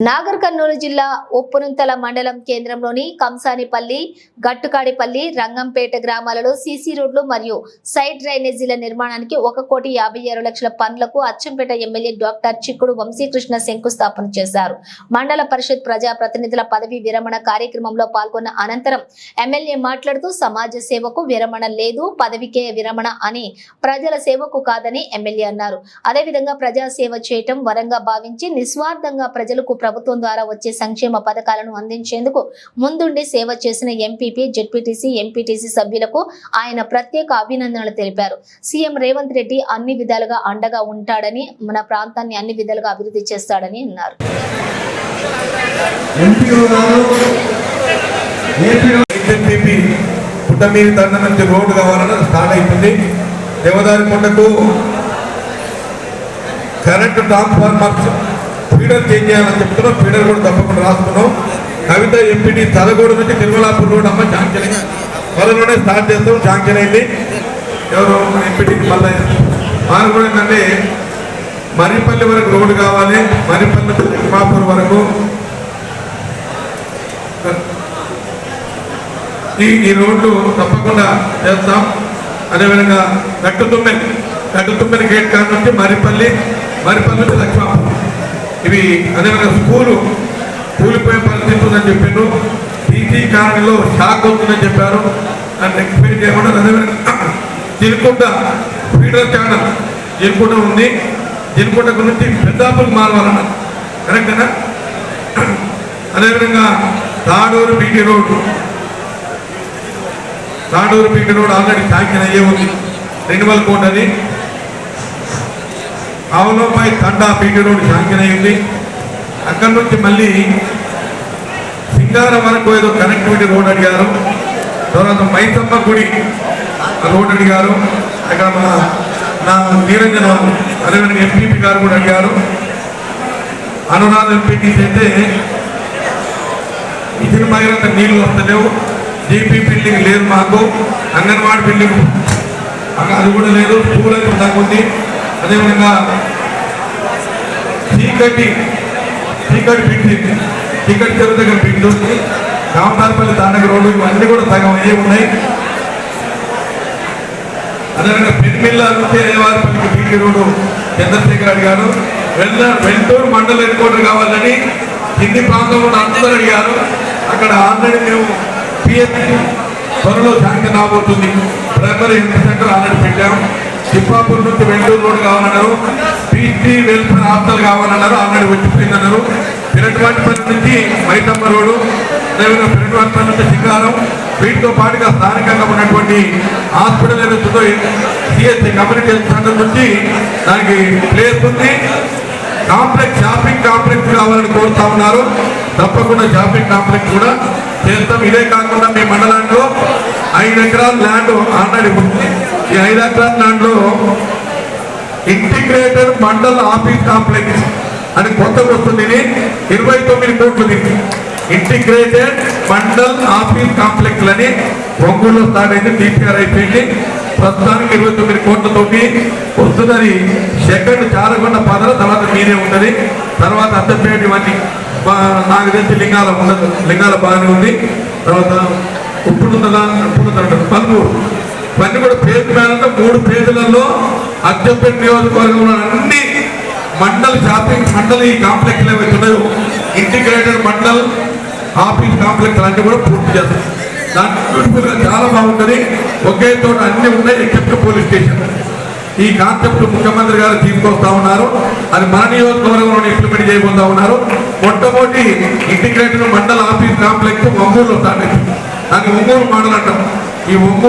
నాగర్ కర్నూలు జిల్లా ఉప్పునుంతల మండలం కేంద్రంలోని కంసానిపల్లి గట్టుకాడిపల్లి రంగంపేట గ్రామాలలో సీసీ రోడ్లు మరియు సైడ్ డ్రైనేజీల నిర్మాణానికి ఒక కోటి యాభై ఆరు లక్షల పనులకు అచ్చంపేట ఎమ్మెల్యే డాక్టర్ చిక్కుడు వంశీకృష్ణ శంకుస్థాపన చేశారు. మండల పరిషత్ ప్రజా ప్రతినిధుల పదవి విరమణ కార్యక్రమంలో పాల్గొన్న అనంతరం ఎమ్మెల్యే మాట్లాడుతూ సమాజ సేవకు విరమణ లేదు పదవికే విరమణ అని ప్రజల సేవకు కాదని ఎమ్మెల్యే అన్నారు. అదేవిధంగా ప్రజాసేవ చేయటం వరంగా భావించి నిస్వార్థంగా ప్రజలకు ప్రభుత్వం ద్వారా వచ్చే సంక్షేమ పథకాలను అందించేందుకు ముందుండి సేవ చేసిన ఎంపీపీ జెడ్పీటీసీ ఎంపీటీసీ సభ్యులకు ఆయన ప్రత్యేక అభినందనలు తెలిపారు. సీఎం రేవంత్ రెడ్డి అన్ని విధాలుగా అండగా ఉంటాడని మన ప్రాంతాన్ని అన్ని విధాలుగా అభివృద్ధి చేస్తాడని అన్నారు. పుట్టమీరి తండ నుంచి రోడ్డు కావాలని స్టార్ట్ అయిపోయింది. దేవదారి కొండకు కరెంటు ట్రాన్స్ఫార్మర్స్ ఫీడర్ చేంజ్ చేయాలని చెప్తున్నాం ఫీడర్ కూడా తప్పకుండా రాసుకున్నాం. కవిత ఎంపీటీ తలగూడ నుంచి తిరుమలాపూర్ రోడ్ అమ్మ శాంక్షన్ అయింది. త్వరలోనే స్టార్ట్ చేస్తాం శాంక్షన్ అయింది ఎవరు ఎంపీటీకి మళ్ళీ వారు కూడా ఏంటంటే మరిపల్లి వరకు రోడ్డు కావాలి. మరిపల్లి నుంచి వరకు. ఈ ఈ రోడ్లు తప్పకుండా చేస్తాం. అదేవిధంగా గట్టుతుమ్మె తుమ్మెన్ గేట్ కాడ నుంచి మరిపల్లి మరిపల్లి నుంచి లక్ష్మాపూర్ ఇవి అదేవిధంగా స్కూలు కూలిపోయే పరిస్థితి ఉందని చెప్పిండు. టీసీ కాలనీలో షాక్ అవుతుందని చెప్పారు. దాన్ని ఎక్స్ప్లెయిన్ చేయకుండా అదేవిధంగా తిరుకుంట ఫీడర్ ఛానల్ తిరుకుంట ఉంది. తిరుకుంట గురించి పెద్దాపులకు మారవాలన్న. కరెక్టేనా అదేవిధంగా Tadur BT road. Tadur BT road already sanction అయ్యే ఉంది. రెండు వేల కోట్ అది అవలోపై తండా పీటీ రోడ్ శాంక్షన్ అయింది అక్కడి నుంచి మళ్ళీ సింగారం వరకు ఏదో కనెక్టివిటీ రోడ్ అడిగారు. తర్వాత మైసమ్మ గుడి రోడ్ అడిగారు. అక్కడ మన నా నిరంజన అరవింద్ ఎంపీపీ గారు కూడా అడిగారు. అనురాధ ఎంపీటీసీ అయితే ఇచ్చిన మహిళ నీళ్ళు వస్తలేవు. జీపీ బిల్డింగ్ లేదు మాకు. అంగన్వాడీ బిల్డింగ్ అక్కడ అది కూడా లేదు. స్కూల్ అయితే తగ్గుంది అదేవిధంగా టీకటి టీకటి బిల్డింగ్ టికెట్ చెరువు దగ్గర బిల్డింగ్ ఉంది. కామదారపల్లి తాండక రోడ్డు ఇవన్నీ కూడా సగం అయ్యే ఉన్నాయి. అదేవిధంగా పెన్మిల్ల నుంచి అయ్యవారిపల్లికి బీటీ రోడ్డు చంద్రశేఖర్ అడిగారు వెళ్ళ వెంటూరు మండల హెడ్ క్వార్టర్ కావాలని కింది ప్రాంతంలో అందరూ అడిగారు. అక్కడ ఆల్రెడీ మేము పిఎస్సి త్వరలో శాంక్షన్ రాబోతుంది. ప్రైమరీ హెల్త్ సెంటర్ ఆల్రెడీ పెట్టాము చిప్పాపూర్ నుంచి వెంటూరు రోడ్ కావాలన్నారు. పీటీ వెల్ఫేర్ హాస్టల్ కావాలన్నారు. ఆల్రెడీ వచ్చిపోయిందన్నారు. పిరటివాటిపల్లి నుంచి మైతమ్మ రోడ్డు అదేవిధంగా పిరటివాటిపల్లి నుంచి సింగారం. వీటితో పాటుగా స్థానికంగా ఉన్నటువంటి హాస్పిటల్ ఏదైతుందో సిఎస్సి కమ్యూనిటీ హెల్త్ సెంటర్ నుంచి దానికి ప్లేస్ ఉంది. కాంప్లెక్స్ షాపింగ్ కాంప్లెక్స్ కావాలని కోరుతా ఉన్నారు. తప్పకుండా షాపింగ్ కాంప్లెక్స్ కూడా చేస్తాం ఇదే కాకుండా మీ మండలంలో ఐదు ఎకరాల ల్యాండ్ ఆల్రెడీ ఉంది ఈ ఐదు ఎకరాల ల్యాండ్లో ఇంటిగ్రేటెడ్ మండల్ ఆఫీస్ కాంప్లెక్స్ అని కొత్తగా వస్తుంది ఇరవై తొమ్మిది కోట్లు దీనికి. ఇంటిగ్రేటెడ్ మండల్ ఆఫీస్ కాంప్లెక్స్ అని ఒంగోలులో స్టార్ట్ అయింది టీపీఆర్ అయిపోయింది. ప్రస్తుతానికి ఇరవై తొమ్మిది కోట్లతోటి వస్తుందని సెకండ్ చారగొండ పదల తర్వాత మీరే ఉన్నది తర్వాత అద్దపేట ఇవన్నీ. నాకు తెలిసి లింగాల ఉండదు లింగాల బాగానే ఉంది. తర్వాత ఉప్పుడుందలా ఉప్పుడుందంటారు పలువురు ఇవన్నీ కూడా పేరు మీద మూడు పేజీలలో అద్దపేట నియోజకవర్గంలో అన్ని మండల్ షాపింగ్ మండల్ ఈ కాంప్లెక్స్ ఏవైతే ఉన్నాయో ఇంటిగ్రేటెడ్ మండల్ ఆఫీస్ కాంప్లెక్స్ అన్నీ కూడా పూర్తి చేస్తాం. దాని చాలా బాగుంటుంది. ఒకే తోట అన్నీ ఉన్నాయి ఎక్సెప్ట్ పోలీస్ స్టేషన్. ఈ కాన్సెప్ట్ ముఖ్యమంత్రి గారు తీసుకొస్తా ఉన్నారు. అది మన నియోజకవర్గంలో ఇంప్లిమెంట్ చేయబోతా ఉన్నారు. మొట్టమొదటి ఇంటిగ్రేటెడ్ మండల ఆఫీస్ కాంప్లెక్స్ ఒంగూరులో స్టార్ట్ అయింది దాన్ని ఒంగూరు మండల్ అంటాం ఈ ఒంగూరు